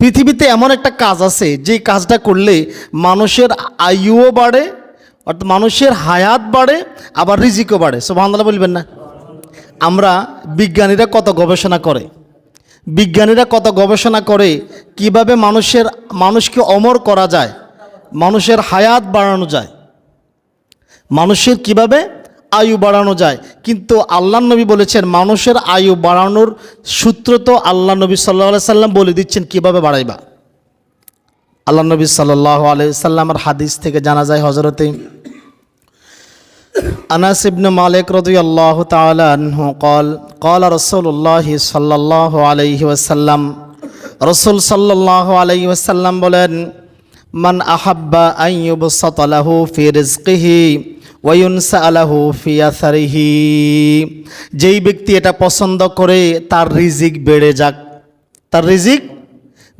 পৃথিবীতে এমন একটা কাজ আছে, যে কাজটা করলে মানুষের আয়ুও বাড়ে, অর্থাৎ মানুষের হায়াত বাড়ে, আবার রিজিকও বাড়ে। সব বাংলা বলবেন না? আমরা বিজ্ঞানীরা কত গবেষণা করে? বিজ্ঞানীরা কত গবেষণা করে কীভাবে মানুষের, মানুষকে অমর করা যায়, মানুষের হায়াত বাড়ানো যায়? মানুষের কীভাবে আয়ু বাড়ানো যায়। কিন্তু আল্লাহ নবী বলেছেন, মানুষের আয়ু বাড়ানোর সূত্র তো আল্লাহ নবী সাল্লাহ সাল্লাম বলে দিচ্ছেন, কীভাবে বাড়াইবা? আল্লাহ নবী সাল্লাহ আলাইসাল্লামের হাদিস থেকে জানা যায় হজরতে আনাসিবনু ইবনে মালিক রদি আল্লাহ কল কল রসুল্লাহ সাল্লাহ আলহি ওয়াসাল্লাম, রসুল সাল্লাহ আলহি ওয়াসাল্লাম বলেন, মান আহাব্বা আইয়ুব সতলাহু ফিরিজকিহি ফি রিজকিহি ওয়া ইউনসা লাহু যেই ব্যক্তি এটা পছন্দ করে, তার রিজিক বেড়ে যাক। তার রিজিক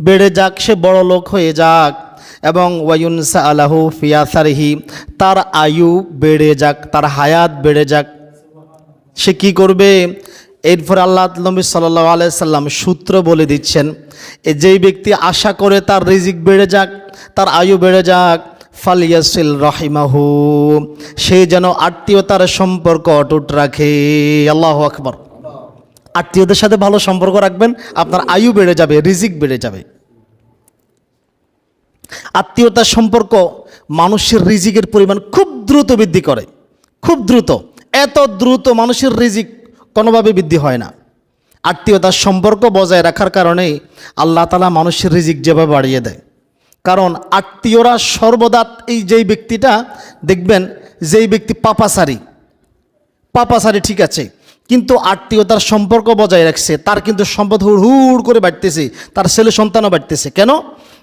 বেড়ে যাক, সে বড় লোক হয়ে যাক। এবং ওয়ায়ুনসা আলাহু ফিয়াসারিহি তার আয়ু বেড়ে যাক, তার হায়াত বেড়ে যাক। সে কি করবে? এরপর আল্লাহ নবী সাল্লাহ আলাইসাল্লাম সূত্র বলে দিচ্ছেন যেই ব্যক্তি আশা করে তার রিজিক বেড়ে যাক, তার আয়ু বেড়ে যাক ফালিয়াসিল রহিমাহু, সে যেন আত্মীয়তার সম্পর্ক অটুট রাখে। আল্লাহ আকবর। আত্মীয়দের সাথে ভালো সম্পর্ক রাখবেন, আপনার আয়ু বেড়ে যাবে, রিজিক বেড়ে যাবে। আত্মীয়তার সম্পর্ক মানুষের রিজিকের পরিমাণ খুব দ্রুত বৃদ্ধি করে। খুব দ্রুত। এত দ্রুত মানুষের রিজিক কোনোভাবে বৃদ্ধি হয় না। আত্মীয়তার সম্পর্ক বজায় রাখার কারণে আল্লাহ তালা মানুষের রিজিক যেভাবে বাড়িয়ে দেয়। কারণ আত্মীয়রা সর্বদা এই যেই ব্যক্তিটা, দেখবেন যেই ব্যক্তি পাপাসারি পাপাসারি ঠিক আছে, কিন্তু আত্মীয়তার সম্পর্ক বজায় রাখছে, তার কিন্তু সম্পদ হুড় হুড় করে বাড়তেছে, তার ছেলে সন্তানও বাড়তেছে। কেন?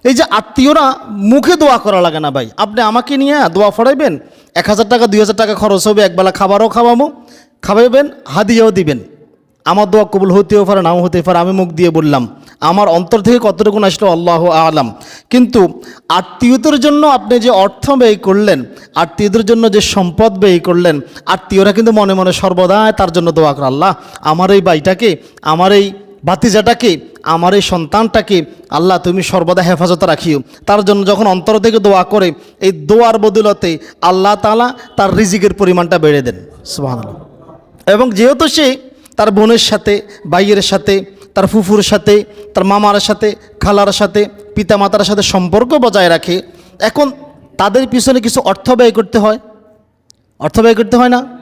এই যে আত্মীয়রা মুখে দোয়া করা লাগে না ভাই। আপনি আমাকে নিয়ে দোয়া ফড়াইবেন এক হাজার টাকা, দুই হাজার টাকা খরচ হবে, একবেলা খাবারও খাওয়াবো, খাওয়াইবেন, হাদিয়াও দিবেন। আমার দোয়া কবুল হতেও পারে, নাও হতে পারে। আমি মুখ দিয়ে বললাম, আমার অন্তর থেকে কতটুকু আসলো আল্লাহ আলাম। কিন্তু আত্মীয়তার জন্য আপনি যে অর্থ ব্যয় করলেন, আত্মীয়দের জন্য যে সম্পদ ব্যয় করলেন, আত্মীয়রা কিন্তু মনে মনে সর্বদাই তার জন্য দোয়া করে, আল্লাহ, আমার এই বাইটাকে আমার এই ভাতিজাটাকে, আমার এই সন্তানটাকে, আল্লাহ, তুমি সর্বদা হেফাজতে রাখিও। তার জন্য যখন অন্তর থেকে দোয়া করে, এই দোয়ার বদলতে আল্লাহ তালা তার রিজিকের পরিমাণটা বেড়ে দেন। সুবাহ এবং যেহেতু সে তার বোনের সাথে ভাইয়ের সাথে, তার ফুফুর সাথে, তার মামার সাথে, খালার সাথে, পিতামাতার সাথে সম্পর্ক বজায় রাখে। এখন তাদের পিছনে কিছু অর্থ ব্যয় করতে হয়। অর্থ ব্যয় করতে হয় না।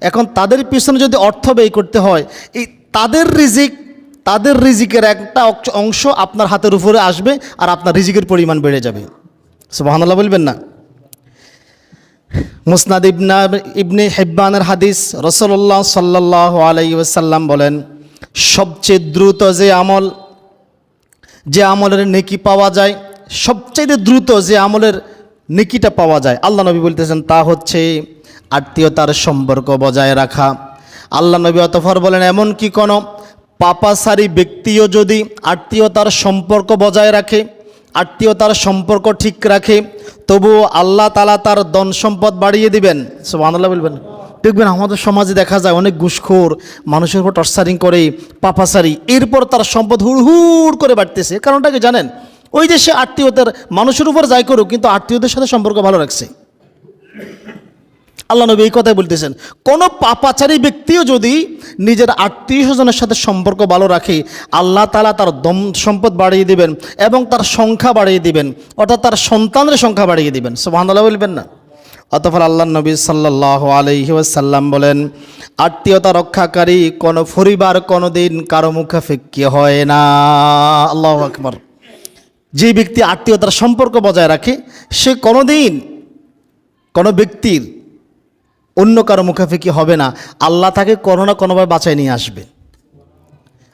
এখন তাদের পিছনে যদি অর্থ ব্যয় করতে হয়, এই তাদের রিজিক, তাদের রিজিকের একটা অংশ- অংশ আপনার হাতের উপরে আসবে আর আপনার রিজিকের পরিমাণ বেড়ে যাবে। সুবহানাল্লাহ বলবেন না? মুসনাদ ইবনা ইবনে হেব্বানের হাদিস রসল্লাহ সাল্লাহ আলাই ওসাল্লাম বলেন, সবচেয়ে দ্রুত যে আমল, যে আমলের নেকি পাওয়া যায় সবচেয়ে দ্রুত যে আমলের নেকিটা পাওয়া যায়, আল্লাহ নবী বলতেছেন তা হচ্ছে আত্মীয়তার সম্পর্ক বজায় রাখা। আল্লাহ নবী অতফর বলেন, এমন কি কোনো পাপাসারি ব্যক্তিও যদি আত্মীয়তার সম্পর্ক বজায় রাখে, আত্মীয়তার সম্পর্ক ঠিক রাখে তবুও আল্লাহ তালা তার দন সম্পদ বাড়িয়ে দিবেন। সব আল্লাহ বলবেন। দেখবেন আমাদের সমাজে দেখা যায় অনেক ঘুষখোর, মানুষের উপর টর্চারিং করে পাপাসারি এরপর তার সম্পদ হুড় করে বাড়তেছে। কারণটাকে জানেন? ওই দেশে আত্মীয়তার, মানুষের উপর যাই করুক, কিন্তু আত্মীয়দের সাথে সম্পর্ক ভালো রাখছে। আল্লাহ নবী এই কথাই বলতেছেন, কোনো পাপাচারী ব্যক্তিও যদি নিজের আত্মীয় স্বজনের সাথে সম্পর্ক ভালো রাখে, আল্লাহ তালা তার দম, সম্পদ বাড়িয়ে দিবেন এবং তার সংখ্যা বাড়িয়ে দিবেন, অর্থাৎ তার সন্তানের সংখ্যা বাড়িয়ে দিবেন। সুবহানাল্লাহ বলবেন না। অতফল আল্লাহ নবী সাল্লাহ আলহি ওয়াসাল্লাম বলেন, আত্মীয়তা রক্ষাকারী কোনো পরিবার কোনো দিন কারও মুখে ফিক্কি হয় না। আল্লাহ আকবর। যে ব্যক্তি আত্মীয়তার সম্পর্ক বজায় রাখে, সে কোনোদিন কোনো ব্যক্তির অন্য কারও মুখাফিকি হবে না। আল্লাহ তাকে কোনো না কোনোভাবে বাঁচায় নিয়ে আসবে।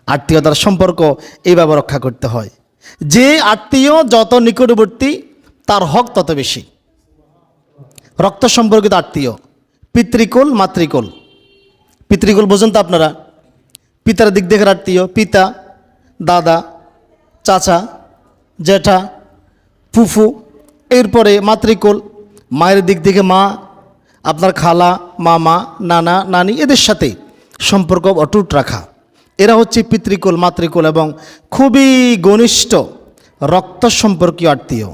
আত্মীয়তার সম্পর্ক এইভাবে রক্ষা করতে হয়। যে আত্মীয় যত নিকটবর্তী, তার হক তত বেশি। রক্ত সম্পর্কিত আত্মীয়, পিতৃকুল, মাতৃকুল। পিতৃকুল বোঝেন তো আপনারা? পিতার দিক দেখে আত্মীয়, পিতা, দাদা, চাচা জ্যাঠা ফুফু, এরপরে মাতৃকুল, মায়ের দিক থেকে মা আপনার খালা, মামা, নানা, নানি এদের সাথে সম্পর্ক অটুট রাখা। এরা হচ্ছে পিতৃকুল, মাতৃকুল এবং খুবই ঘনিষ্ঠ রক্ত সম্পর্কীয় আত্মীয়।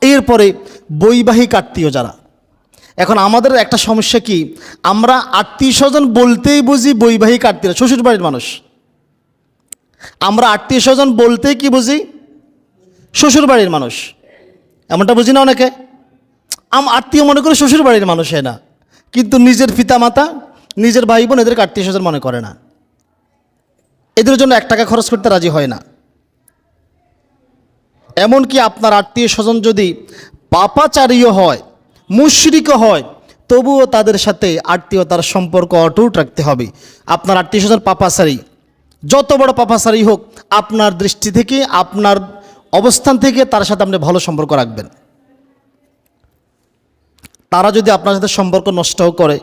এরপরে বৈবাহিক আত্মীয় যারা। এখন আমাদের একটা সমস্যা কি? আমরা আত্মীয় স্বজন বলতেই বুঝি বৈবাহিক আত্মীয় শ্বশুর বাড়ির মানুষ। আমরা আত্মীয় স্বজন বলতেই কি বুঝি? শ্বশুর বাড়ির মানুষ। এমনটা বুঝি না অনেকে? আম আত্মীয় মনে করে শ্বশুর বাড়ির মানুষ হয় না। কিন্তু নিজের পিতামাতা, নিজের ভাই বোন এদেরকে আত্মীয় স্বজন মনে করে না। এদের জন্য এক টাকা খরচ করতে রাজি হয় না। এমনকি আপনার আত্মীয় স্বজন যদি পাপাচারীয় হয়, মুশরিকও হয়, তবুও তাদের সাথে আত্মীয়তার সম্পর্ক অটুট রাখতে হবে। আপনার আত্মীয় স্বজন পাপাচারী। যত বড় পাপাচারী হোক, আপনার দৃষ্টি থেকে, আপনার অবস্থান থেকে তার সাথে আপনি ভালো সম্পর্ক রাখবেন। তারা যদি আপনার সাথে সম্পর্ক নষ্টও করে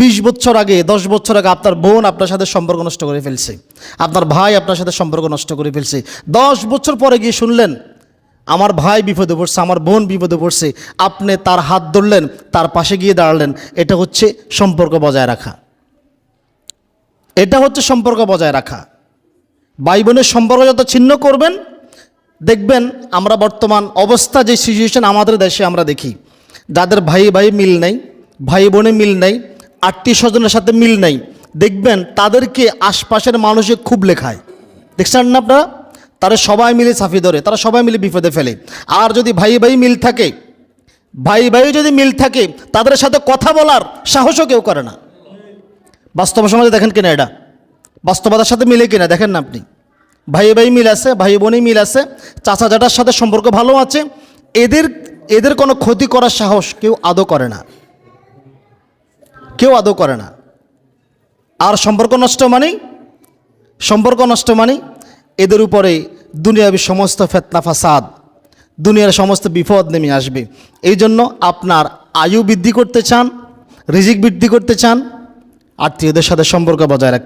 ২০ বছর আগে, দশ বছর আগে আপনার বোন আপনার সাথে সম্পর্ক নষ্ট করে ফেলছে, আপনার ভাই আপনার সাথে সম্পর্ক নষ্ট করে ফেলছে, দশ বছর পরে গিয়ে শুনলেন, আমার ভাই বিপদে পড়ছে, আমার বোন বিপদে পড়ছে, আপনি তার হাত ধরলেন, তার পাশে গিয়ে দাঁড়ালেন, এটা হচ্ছে সম্পর্ক বজায় রাখা। এটা হচ্ছে সম্পর্ক বজায় রাখা। ভাই বোনের সম্পর্ক যত ছিন্ন করবেন, দেখবেন আমরা বর্তমান অবস্থা, যে সিচুয়েশন আমাদের দেশে আমরা দেখি। যাদের ভাই ভাই মিল নেই, ভাই বোনে মিল নেই, আত্মীয় স্বজনের সাথে মিল নেই, দেখবেন তাদেরকে আশপাশের মানুষে খুব লেখায়। দেখছেন না আপনারা? তারা সবাই মিলে সাফি ধরে, তারা সবাই মিলে বিপদে ফেলে। আর যদি ভাই ভাই মিল থাকে, ভাই ভাই যদি মিল থাকে, তাদের সাথে কথা বলার সাহসও কেউ করে না। বাস্তব সমাজে দেখেন কিনা এটা? বাস্তবতার সাথে মিলে কিনা? দেখেন না আপনি। ভাই ভাই মিল আছে, ভাই বোনই মিল আছে চাচা জাটার সাথে সম্পর্ক ভালো আছে, এদের এদের কোনো ক্ষতি করার সাহস কেউ আদৌ করে না। কেউ আদৌ করে না। আর সম্পর্ক নষ্ট মানেই? সম্পর্ক নষ্ট মানে এদের উপরে দুনিয়াবি সমস্ত ফেতনা, ফাসাদ, দুনিয়ার সমস্ত বিপদ নেমে আসবে। এই জন্য আপনার আয়ু বৃদ্ধি করতে চান, রিজিক বৃদ্ধি করতে চান আত্মীয়দের সাথে সম্পর্ক বজায় রাখ